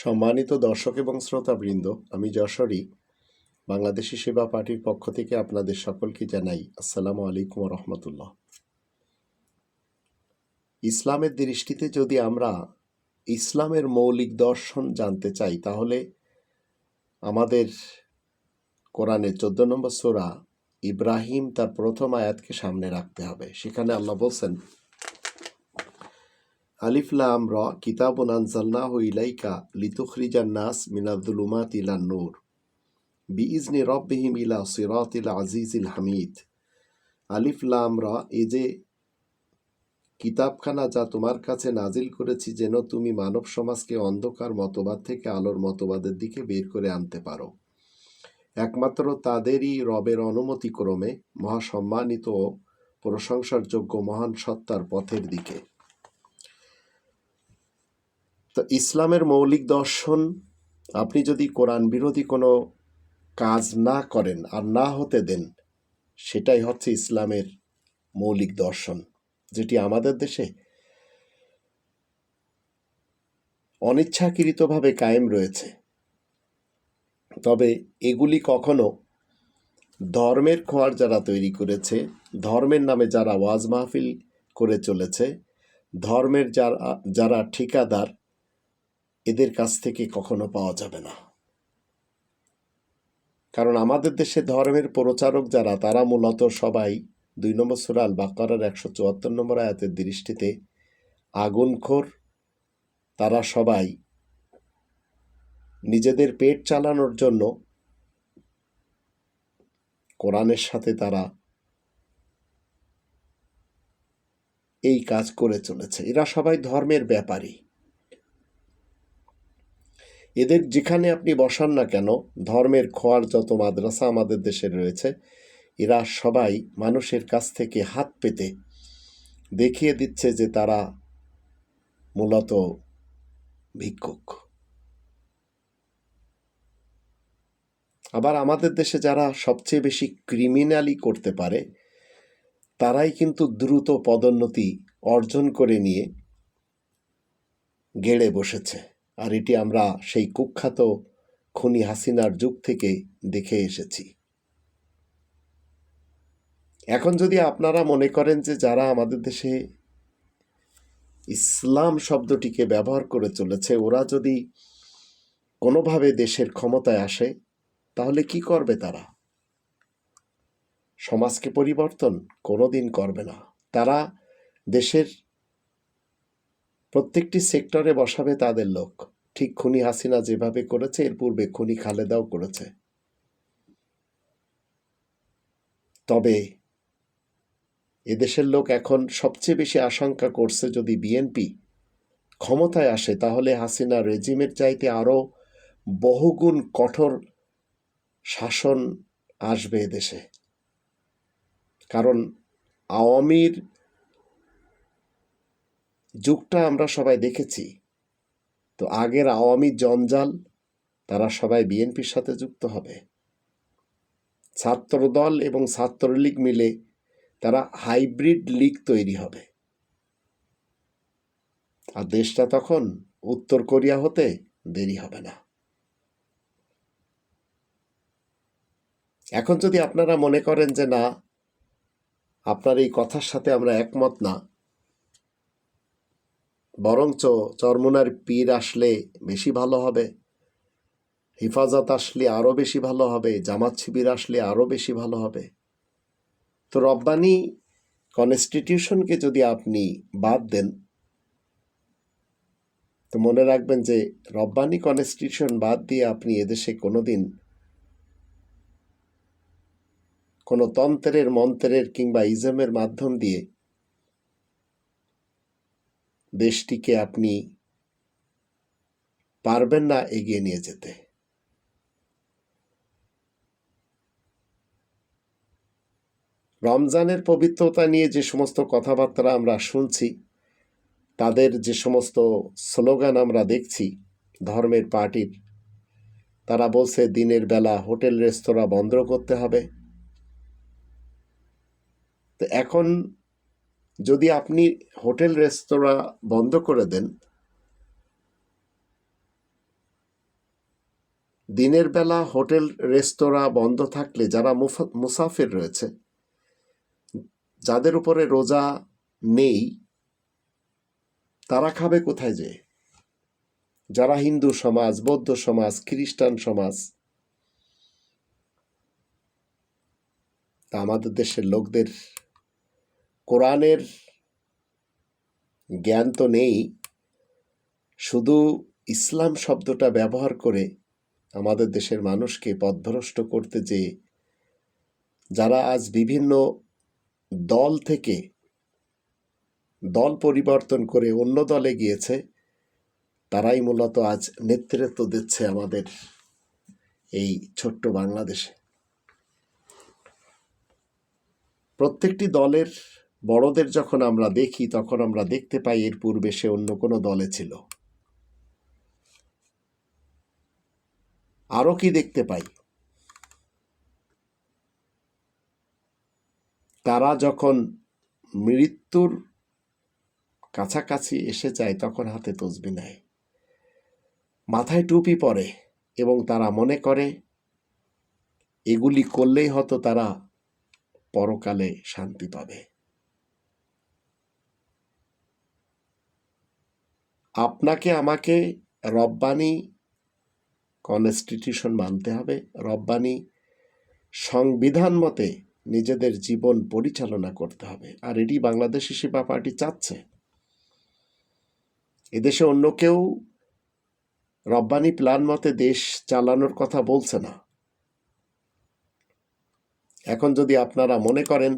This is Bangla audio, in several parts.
সম্মানিত দর্শক এবং শ্রোতাবৃন্দ, আমি যশোরী, বাংলাদেশি সেবা পার্টির পক্ষ থেকে আপনাদের সকলকে জানাই আসসালামু আলাইকুম রহমতুল্লাহ ইসলামের দৃষ্টিতে যদি আমরা ইসলামের মৌলিক দর্শন জানতে চাই, তাহলে আমাদের কোরআনের চোদ্দ নম্বর সোরা ইব্রাহিম তার প্রথম আয়াতকে সামনে রাখতে হবে। সেখানে আল্লাহ বলছেন আলিফ লাম র কিতাবুন আনজালনাহু ইলাইকা লিতুখরিজান নাস মিনাদুলুমাত ইলান নূর। বি বিইজনি রব্বিহিম ইলা সিরাতিল আজিজিল হামিদ। আলিফলাম র, এই যে কিতাবখানা যা তোমার কাছে নাজিল করেছি যেন তুমি মানব সমাজকে অন্ধকার মতবাদ থেকে আলোর মতবাদের দিকে বের করে আনতে পারো। একমাত্র তাদেরই রবের অনুমতিক্রমে মহাসম্মানিত ও প্রশংসার যোগ্য মহান সত্তার পথের দিকে। তো ইসলামের মৌলিক দর্শন, আপনি যদি কোরআন বিরোধী কোনো কাজ না করেন আর না হতে দেন, সেটাই হচ্ছে ইসলামের মৌলিক দর্শন, যেটি আমাদের দেশে অনিচ্ছাকৃতভাবে কায়েম রয়েছে। তবে এগুলি কখনো ধর্মের খোয়ার যারা তৈরি করেছে, ধর্মের নামে যারা ওয়াজ মাহফিল করে চলেছে, ধর্মের যারা যারা ঠিকাদার এদের কাছ থেকে কখনো পাওয়া যাবে না। কারণ আমাদের দেশে ধর্মের প্রচারক যারা, তারা মূলত সবাই দুই নম্বর সুরাল বাকারার একশো চুয়াত্তর নম্বর আয়াতের দৃষ্টিতে আগুনখোর তারা সবাই নিজেদের পেট চালানোর জন্য কোরআনের সাথে তারা এই কাজ করে চলেছে। এরা সবাই ধর্মের ব্যাপারী। এদের যেখানে আপনি বসান না কেন, ধর্মের খোয়ার যত মাদ্রাসা আমাদের দেশে রয়েছে, এরা সবাই মানুষের কাছ থেকে হাত পেতে দেখিয়ে দিচ্ছে যে তারা মূলত ভিক্ষুক। আবার আমাদের দেশে যারা সবচেয়ে বেশি ক্রিমিনালি করতে পারে, তারাই কিন্তু দ্রুত পদোন্নতি অর্জন করে নিয়ে গেড়ে বসেছে। আর এটি আমরা সেই কুখ্যাত খুনি হাসিনার যুগ থেকে দেখে এসেছি। এখন যদি আপনারা মনে করেন যে যারা আমাদের দেশে ইসলাম শব্দটিকে ব্যবহার করে চলেছে, ওরা যদি কোনোভাবে দেশের ক্ষমতায় আসে, তাহলে কি করবে তারা? সমাজকে পরিবর্তন কোনো দিন করবে না। তারা দেশের প্রত্যেকটি সেক্টরে বসাবে তাদের লোক। ঠিক খুনি হাসিনা যেভাবে করেছে, এর পূর্বে খুনি খালেদাও করেছে। তবে এদেশের লোক এখন সবচেয়ে বেশি আশঙ্কা করছে যদি বিএনপি ক্ষমতায় আসে, তাহলে হাসিনা রেজিমের চাইতে আরও বহুগুণ কঠোর শাসন আসবে এদেশে। কারণ আওয়ামীর যুগটা আমরা সবাই দেখেছি। তো আগের আওয়ামী জঞ্জাল, তারা সবাই বিএনপির সাথে যুক্ত হবে। ছাত্রদল এবং ছাত্রলীগ মিলে তারা হাইব্রিড লীগ তৈরি হবে। আর দেশটা তখন উত্তর কোরিয়া হতে দেরি হবে না। এখন যদি আপনারা মনে করেন যে না, আপনার এই কথার সাথে আমরা একমত না বরঞ্চ চরমুনার পীর আসলে বেশি ভালো হবে, হেফাজত আসলে আরও বেশি ভালো হবে, জামাত শিবির আসলে আরও বেশি ভালো হবে। তো রব্বানি কনস্টিটিউশনকে যদি আপনি বাদ দেন, তো মনে রাখবেন যে রব্বানি কনস্টিটিউশন বাদ দিয়ে আপনি এদেশে কোনো দিন কোনো তন্ত্রের, মন্ত্রের কিংবা ইজমের মাধ্যম দিয়ে দেশটিকে আপনি পারবেন না এগিয়ে নিয়ে যেতে। রমজানের পবিত্রতা নিয়ে যে সমস্ত কথাবার্তা আমরা শুনছি, তাদের যে সমস্ত স্লোগান আমরা দেখছি ধর্মের পার্টির, তারা বলছে দিনের বেলা হোটেল, রেস্তোরাঁ বন্ধ করতে হবে। তো এখন যদি আপনি হোটেল, রেস্তোরাঁ বন্ধ করে দেন। দিনের বেলা হোটেল, রেস্তোরাঁ বন্ধ থাকলে যারা মুসাফির রয়েছে, যাদের উপরে রোজা নেই, তারা খাবে কোথায় যে যারা হিন্দু সমাজ, বৌদ্ধ সমাজ, খ্রিস্টান সমাজ, তা আমাদের দেশের লোকদের কোরআনের জ্ঞান তো নেই। শুধু ইসলাম শব্দটা ব্যবহার করে আমাদের দেশের মানুষকে পথভ্রষ্ট করতে যে, যারা আজ বিভিন্ন দল থেকে দল পরিবর্তন করে অন্য দলে গিয়েছে, তারাই মূলত আজ নেতৃত্ব দিচ্ছে আমাদের এই ছোট্ট বাংলাদেশে। প্রত্যেকটি দলের বড়দের যখন আমরা দেখি, তখন আমরা দেখতে পাই এর পূর্বে সে অন্য কোনো দলে ছিল। আরও কি দেখতে পাই? তারা যখন মৃত্যুর কাছাকাছি এসে যায়, তখন হাতে তসবি নেয়। মাথায় টুপি পরে এবং তারা মনে করে, এগুলি করলেই হয়তো তারা পরকালে শান্তি পাবে। আপনাকে আমাকে রব্বানি কনস্টিটিউশন মানতে হবে। রব্বানি সংবিধান মতে নিজেদের জীবন পরিচালনা করতে হবে। আর এটি বাংলাদেশি সেবা পার্টি চাচ্ছে। এদেশে অন্য কেউ রব্বানি প্ল্যান মতে দেশ চালানোর কথা বলছে না। এখন যদি আপনারা মনে করেন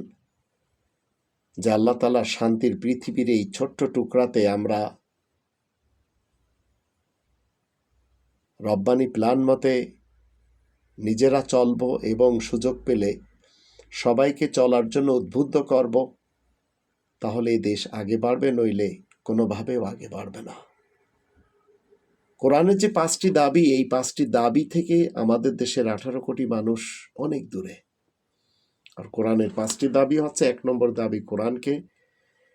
যে আল্লাহ তালা শান্তির পৃথিবীর এই ছোট্ট টুকরাতে আমরা রব্বানি প্ল্যান মতে নিজেরা চলব এবং সুযোগ পেলে সবাইকে চলার জন্য উদ্বুদ্ধ করব, তাহলে এই দেশ আগে বাড়বে, নইলে কোনোভাবেও আগে বাড়বে না। কোরআনের যে পাঁচটি দাবি, এই পাঁচটি দাবি থেকে আমাদের দেশের আঠারো কোটি মানুষ অনেক দূরে। আর কোরআনের পাঁচটি দাবি হচ্ছে, এক নম্বর দাবি কোরআনকে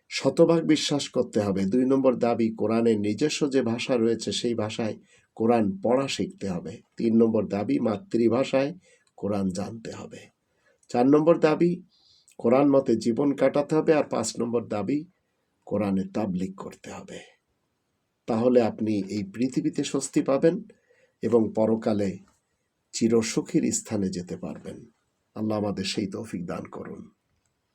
শতভাগ বিশ্বাস করতে হবে, দুই নম্বর দাবি কোরআনের নিজস্ব যে ভাষা রয়েছে, সেই ভাষায় কোরআন পড়া শিখতে হবে। তিন নম্বর দাবি, মাতৃভাষায় কোরআন জানতে হবে। চার নম্বর দাবি, কোরআন মতে জীবন কাটাতে হবে। আর পাঁচ নম্বর দাবি, কোরআনে তাবলিক করতে হবে। তাহলে আপনি এই পৃথিবীতে স্বস্তি পাবেন এবং পরকালে চিরসুখীর স্থানে যেতে পারবেন। আল্লাহ আমাদের সেই তৌফিক দান করুন।